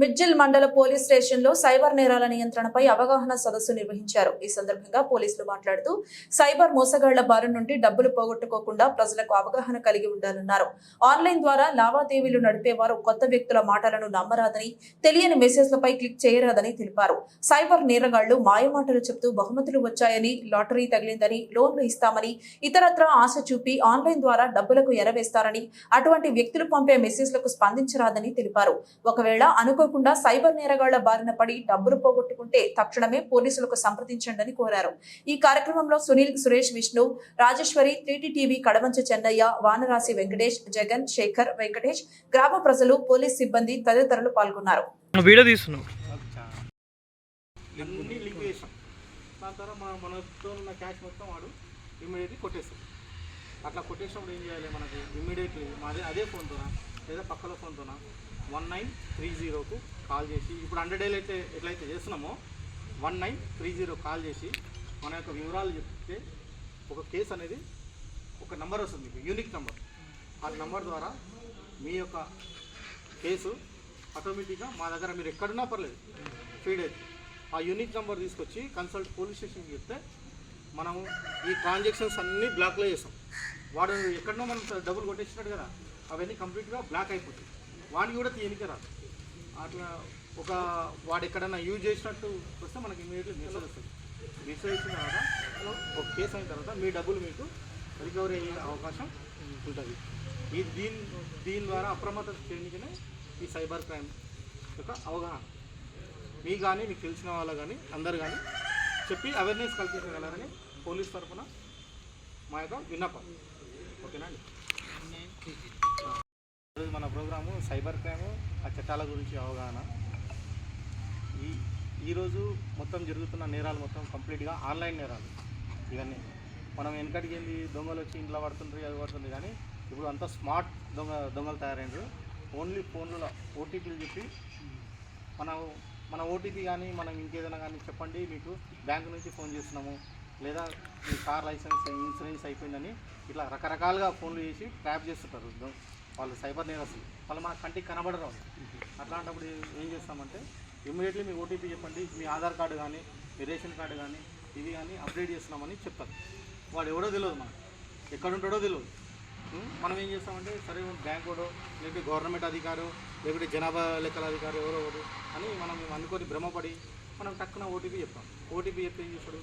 మిడ్జిల్ మండల పోలీస్ స్టేషన్లో సైబర్ నేరాల నియంత్రణపై అవగాహన సదస్సు నిర్వహించారు. ఈ సందర్భంగా పోలీసులు మాట్లాడుతూ సైబర్ మోసగాళ్ళ బారి నుండి డబ్బులు పోగొట్టుకోకుండా ప్రజలకు అవగాహన కలిగి ఉండాలన్నారు. ఆన్లైన్ ద్వారా లావాదేవీలు నడిపేవారు కొత్త వ్యక్తుల మాటలను నమ్మరాదని తెలియని మెసేజ్లపై క్లిక్ చేయరాదని తెలిపారు. సైబర్ నేరగాళ్ళు మాయమాటలు చెప్తూ బహుమతులు వచ్చాయని లాటరీ తగిలిందని లోన్లు ఇస్తామని ఇతరత్రా ఆశ చూపి ఆన్లైన్ ద్వారా డబ్బులకు ఎరవేస్తారని అటువంటి వ్యక్తులు పంపే మెసేజ్లకు స్పందించరాదని తెలిపారు. ఒకవేళ అనుకో అనుకోకుండా సైబర్ నేరగాళ్ళ బారిన పడి డబ్బులు పోగొట్టుకుంటే తక్షణమే పోలీసులకు సంప్రదించండి కోరారు. ఈ కార్యక్రమంలో Sunil Suresh Vishnu Rajeshwari three T TV Kadamancha Chennaiah Vanarasi Venkatesh Jagan Shekar Venkatesh గ్రామ ప్రజలు పోలీస్ సిబ్బంది తదితరులు పాల్గొన్నారు. వీడియో తీస్తున్నావు. అన్ని లింక్ చేసాం దాని తర్వాత మన మనతో ఉన్న క్యాష్ మొత్తం వాడు ఇమ్మీడియట్లీ కొట్టేస్తాం అట్లా కొట్టేసినప్పుడు ఏం చేయాలి మనకి? ఇమ్మీడియట్లీ. మాదే అదే ఫోన్తోనా? లేదా పక్కల ఫోన్తోనా? వన్ నైన్ త్రీ జీరోకు కాల్ చేసి ఇప్పుడు హండ్రెడ్ డేలు అయితే ఎట్లయితే చేస్తున్నామో one nine three zero call చేసి మన యొక్క వివరాలు చెప్తే ఒక కేసు అనేది ఒక నెంబర్ వస్తుంది మీకు యూనిక్ నెంబర్. ఆ నెంబర్ ద్వారా మీ యొక్క కేసు ఆటోమేటిక్గా మా దగ్గర మీరు ఎక్కడున్నా పర్లేదు ఫీడ్ అయితే. ఆ యూనిక్ నెంబర్ తీసుకొచ్చి కన్సల్ట్ పోలీస్ స్టేషన్కి చెప్తే మనము ఈ ట్రాన్సాక్షన్స్ అన్నీ బ్లాక్లో చేస్తాం. వాడు ఎక్కడనో మనం డబ్బులు కొట్టేసినాడు కదా అవన్నీ కంప్లీట్గా బ్లాక్ అయిపోతాయి. వాడిని కూడా తీయనికి రాదు. అట్లా ఒక వాడు ఎక్కడైనా యూజ్ చేసినట్టు వస్తే మనకి ఇమీడియట్లీ మెసేజ్ వస్తుంది. మెసేజ్ వచ్చిన తర్వాత ఒక కేసు అయిన తర్వాత మీ డబ్బులు మీకు రికవరీ అయ్యే అవకాశం ఉంటుంది. ఈ దీని దీని ద్వారా అప్రమత్త చేయడానికనే ఈ సైబర్ క్రైమ్ యొక్క అవగాహన. మీ కానీ మీకు తెలిసిన వాళ్ళు కానీ అందరు కానీ చెప్పి అవేర్నెస్ కల్పించగలరని పోలీస్ తరఫున మా యొక్క విన్నపం. ఓకేనా అండి? ఈరోజు మన ప్రోగ్రాము సైబర్ క్రైమ్ ఆ చట్టాల గురించి అవగాహన. ఈ ఈరోజు మొత్తం జరుగుతున్న నేరాలు మొత్తం కంప్లీట్గా ఆన్లైన్ నేరాలు. ఇవన్నీ. మనం వెనకటికి వెళ్ళి దొంగలు వచ్చి ఇంట్లో పడుతుండ్రు అది పడుతుంది కానీ ఇప్పుడు అంతా స్మార్ట్ దొంగ దొంగలు తయారైనరు ఓన్లీ ఫోన్లలో ఓటీపీలు చెప్పి మన మన ఓటీపీ కానీ మనం ఇంకేదైనా కానీ చెప్పండి మీకు బ్యాంక్ నుంచి ఫోన్ చేస్తున్నాము. లేదా మీ కార్ లైసెన్స్ ఇన్సూరెన్స్ అయిపోయిందని ఇట్లా రకరకాలుగా ఫోన్లు చేసి ట్రాప్ చేస్తుంటారు. వాళ్ళు సైబర్ నేరస్తులు. వాళ్ళు మా కంటికి కనబడరు అట్లాంటప్పుడు ఏం చేస్తామంటే ఇమ్మీడియట్లీ మీ ఓటీపీ చెప్పండి మీ ఆధార్ కార్డు కానీ మీ రేషన్ కార్డు కానీ ఇవి కానీ అప్డేట్ చేస్తున్నామని చెప్తారు. వాడు ఎవడో తెలియదు మనకు. ఎక్కడ ఉంటాడో తెలియదు మనం ఏం చేస్తామంటే సరే బ్యాంక్ వాడో లేకపోతే గవర్నమెంట్ అధికారు లేకపోతే జనాభా లెక్కల అధికారు ఎవరో ఒకరు అని మనం అనుకొని భ్రమపడి మనం టక్కున ఓటీపీ చెప్తాం. ఓటీపీ చెప్తే ఏం చేస్తాడు?